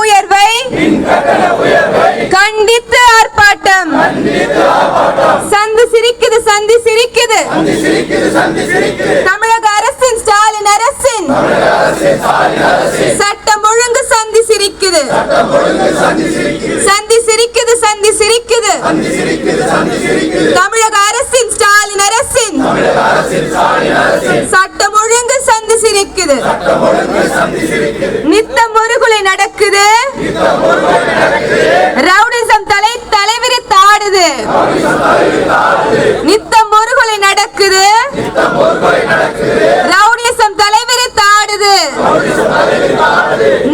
உயர்வை கண்டித்து ஆர்ப்பாட்டம். சந்து சிரிக்குது சந்தி சிரிக்குது. தமிழக அரசின் ஸ்டாலின் அரசின். சட்டம் ஒழுங்கு சந்தி சிரிக்குது. சந்தி சிரிக்குது சந்தி சிரிக்குது. தமிழக அரசின் ஸ்டாலின் அரசின். சட்டம் ஒழுங்கு சந்தி சிரிக்குது. நித்த நடக்குது? ரவுடிசம் தலை தலைவிரி தாடுது. நித்தம் முருகுலை நடக்குது. ரவுடிசம் தலைவிரி தாடுது.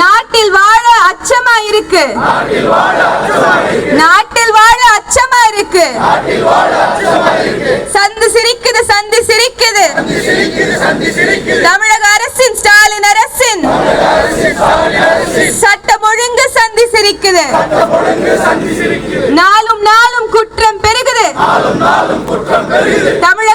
நாட்டில் வாழ அச்சமா இருக்கு. நாளும் நாளும் குற்றம் பெருகுது. தமிழக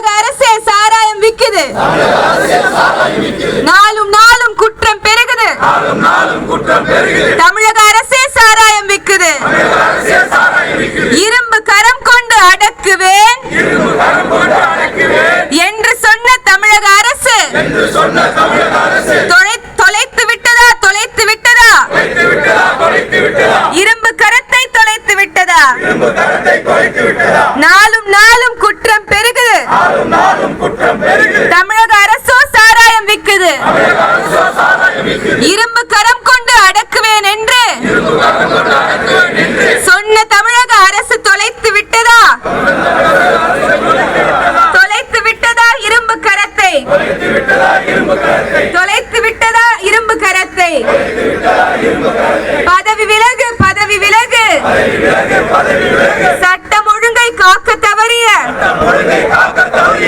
சட்டம் ஒழுங்கை காக்க தவறிய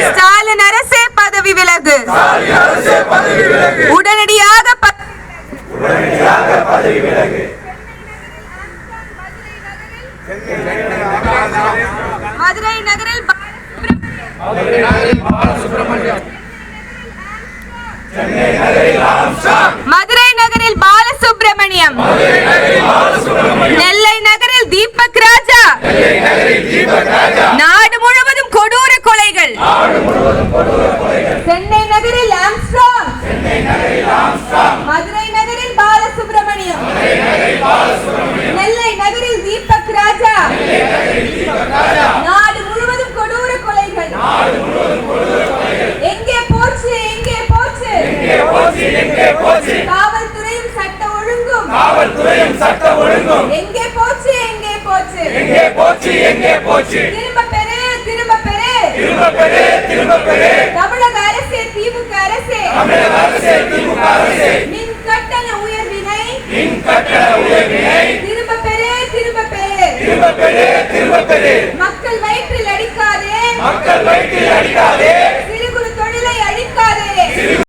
ஸ்டாலின் அரசே பதவி விலகு. உடனடியாக ப- மதுரை நகரில் பாலசுப்ரமணியம் நெல்லை நகரில் தீபக் ராஜா நாடு முழுவதும் கொடூர கொலைகள் சென்னை நகரில் ஆம்ஸ்ட்ராங் மதுரை நகரில் பாலசுப்ரமணியம் நெல்லை நகரில் தீபக் ராஜா நாடு முழுவதும் கொடூர கொலைகள் எங்கே போச்சு எங்கே போச்சு. காவல்துறையும் சட்ட ஒழுங்கும். காவல்துறையும் சட்ட ஒழுங்கும். எங்கே போச்சு எங்கே போச்சு? எங்கே போச்சு எங்கே போச்சு? திரும்ப பெறு திரும்ப பெறு. திரும்ப பெரு திரும்ப பெரு தமிழக அரசே திமுக அரசே. தமிழக அரசே திமுக அரசே. மின் கட்டண உயர்வினை. மின் கட்டண உயர்வினை. திரும்ப பெறு திரும்ப பெறு. திரும்ப பெரு திரும்ப பெரு மக்கள்